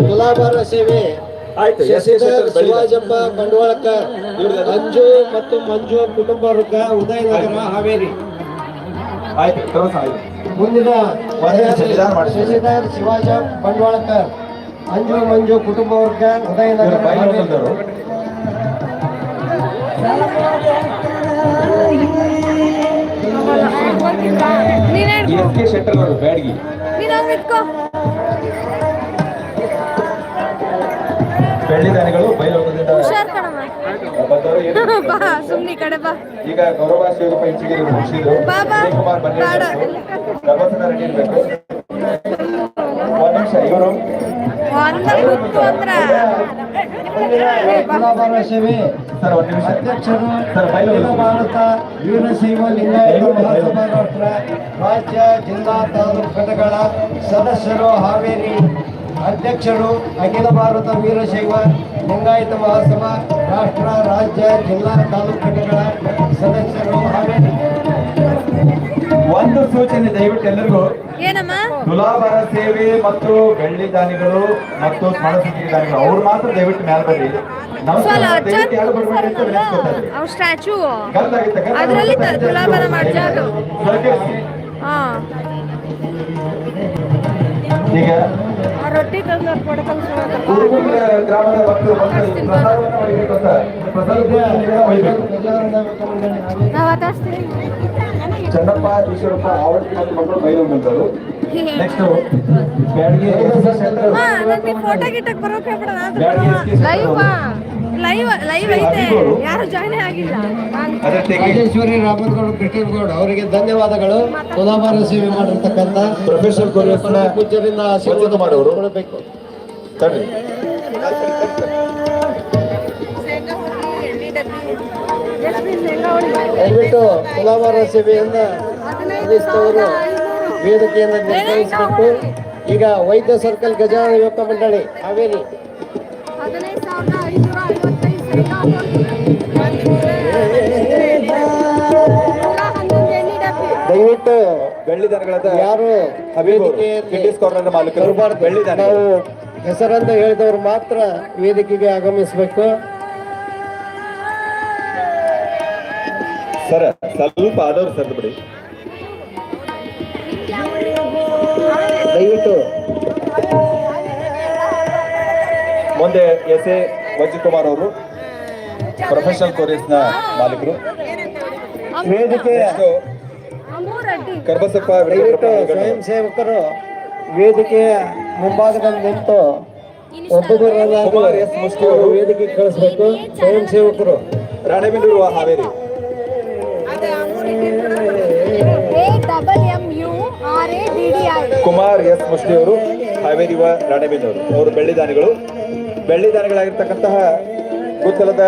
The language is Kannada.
ತುಲಾಭಾರ ಸೇವೆ ಶಶಿಧರ್ ಶಿವಾಜಪ್ಪ ಬಂಡವಾಳಕರ್ ಅಂಜು ಮತ್ತು ಮಂಜು ಕುಟುಂಬ ವರ್ಗ ಉದಯನಗರ ಹಾವೇರಿ. ಆಯ್ತು ಕೆಲಸ ಆಯ್ತು. ಮುಂದಿನ ಶಶಿಧರ್ ಶಿವಾಜಪ್ಪ ಶಶಿಧರ್ ಶಿವಾಜ ಬಂಡವಾಳಕರ್ ಅಂಜು ಮಂಜು ಕುಟುಂಬ ವರ್ಗ ಉದಯನಗರ ಇವರು ಬೈಲ್ ಹಾವೇರಿ. ಬಂದವರು ನೀನ್ ಈ ಹಿಡ್ಕೊ ಎಸ್ ಶೆಟ್ಟರ್ ಅವರು ಬ್ಯಾಡ್ಗಿ. ನೀನ್ ಹಂಗ್ ಇಟ್ಕೋ ಬೆಳ್ಳಿ ದಾನಿಗಳು ಬೈಲೋಕದಿಂದ ಸುಮ್ನೆ ಕಡೆ ಬಾ. ಈಗ ಗೌರವ ಶಿವರೂಪ ಹೆಚ್ಚಿಗೆ ಮುಗಿಸಿದ್ರು. ಕುಮಾರ್ ಬನ್ನಿ ಗರ್ಭಸನ ರೆಡ್ಡಿ ಇರ್ಬೇಕು. ಒಂದ್ ನಿಮಿಷ ಇವರು. ಅಂದ್ರ. ಸೇವೆ ಅಧ್ಯಕ್ಷರು ಅಖಿಲ ಭಾರತ ವೀರಶೈವ ಲಿಂಗಾಯತ ಮಹಾಸಭಾ ರಾಷ್ಟ್ರ ರಾಜ್ಯ ಜಿಲ್ಲಾ ತಾಲೂಕು ಘಟಕಗಳ ಸದಸ್ಯರು ಹಾವೇರಿ ಅಧ್ಯಕ್ಷರು ಅಖಿಲ ಭಾರತ ವೀರಶೈವ ಲಿಂಗಾಯತ ಮಹಾಸಭಾ ರಾಷ್ಟ್ರ ರಾಜ್ಯ ಜಿಲ್ಲಾ ತಾಲೂಕು ಘಟಕಗಳ ಸದಸ್ಯರು ಹಾವೇರಿ. ಒಂದು ಸೂಚನೆ ದಯವಿಟ್ಟು ಎಲ್ಲರಿಗೂ. ಏನಮ್ಮ? ತುಲಾಭಾರ ಸೇವೆ ಮತ್ತು ಬೆಳ್ಳಿ ದಾನಿಗಳು ಮತ್ತು ಸ್ಮರಣ ಸಮಿತಿ ದಾನಿಗಳು ಅವ್ರು ಮಾತ್ರ ದಯವಿಟ್ಟು ಮ್ಯಾಲ ಬರ್ರಿ. ಸ್ಟ್ಯಾಚು ಅದರಲ್ಲಿ ತುಲಾಭಾರ ಮಾಡ್ಜಾದು. ಈಗ ರೊಟ್ಟಿ ತಂದು ಗ್ರಾಮದ ಭಕ್ತರು ಪ್ರಸಾದ ಪ್ರಸಾದವನ್ನು ಅಂತ ಪ್ರಸಾದ ನಾವ್ ಚನ್ನಪ್ಪ ಈಶ್ವರಪ್ಪ ಆವಡ್ತಿ ಮತ್ತು ಮಕ್ಕಳು ಬೈಲು ಬಂದರು ನೆಕ್ಸ್ಟ್ ಬ್ಯಾಡಿಗೆ ಹಾ ನನ್ಗೆ ಫೋಟೋ ಗಿಟ್ಟಕ್ ಬರೋಕ್ ಹೇಳ್ಬಿಡ ಬ್ಯಾಡ್ಗೆ ಎಸ್ ಲೈವ್ ಲೈವ್ ಲೈವ್ ಐತೆ. ಯಾರು ಜಾಯ್ನ್ ಆಗಿಲ್ಲ. ಅದರ ತೆಗೆ ರಾಜೇಶ್ವರಿ ರಾಮನಗೌಡ ಕೃಷ್ಣಗೌಡ ಅವರಿಗೆ ಧನ್ಯವಾದಗಳು. ತುಲಾಭಾರ ಸೇವೆ ಮಾಡಿರ್ತಕ್ಕಂಥ ಪ್ರೊಫೆಸರ್ ಕೋರಿಯಪ್ಪನ ಪೂಜ್ಯರಿಂದ ಆಶೀರ್ವಾದ ಮಾಡೋರು. ಕೊಡಬೇಕು. ತಡ್ರಿ. ದಯವಿಟ್ಟು ತುಲಾಭಾರ ಸೇವೆಯನ್ನ ಸಲ್ಲಿಸಿದವರು ವೇದಿಕೆಯನ್ನು ನಿರ್ವಹಿಸಬೇಕು ಈಗ ವೈದ್ಯ ಸರ್ಕಲ್ ಗಜಾನ ಯುವಕ ಮಂಡಳಿ ಹಾವೇರಿ. ದಯವಿಟ್ಟು ಯಾರು ನಾವು ಹೆಸರನ್ನು ಹೇಳಿದವರು ಮಾತ್ರ ವೇದಿಕೆಗೆ ಆಗಮಿಸಬೇಕು. ಸರ್ ಸ್ವಲ್ಪ ಆದವ್ರು ಸರ್ ಬಿಡಿ. ದಯವಿಟ್ಟು ಮುಂದೆ ಎಸ್ ಎ ವಜ್ರಕುಮಾರ್ ಅವರು ಪ್ರೊಫೆಷನಲ್ ಕೋರಿಯಸ್ನ ಮಾಲೀಕರು. ವೇದಿಕೆ ನೆಕ್ಸ್ಟ್ ಕರ್ಬಸಪ್ಪ ದಯವಿಟ್ಟು ಸ್ವಯಂ ಸೇವಕರು ವೇದಿಕೆಯ ಮುಂಭಾಗದಲ್ಲಿ ನಿಂತು ಅವರು ವೇದಿಕೆ ಕಳಿಸ್ಬೇಕು. ಸ್ವಯಂ ಸೇವಕರು. Ranebennur Haveri. Double M U R A D D I. Kumar S Mushti ಅವರು ಹಾವೇರಿ ರಾಣೆಬೆನ್ನೂರು. ಅವರು ಬೆಳ್ಳಿ ಬೆಳ್ಳಿದಾನಿಗಳಾಗಿರ್ತಕ್ಕಂತಹ ಬೆಳ್ಳಿ ದಾನಿಗಳಾಗಿರ್ತಕ್ಕಂತಹ ಗುತ್ತಲದ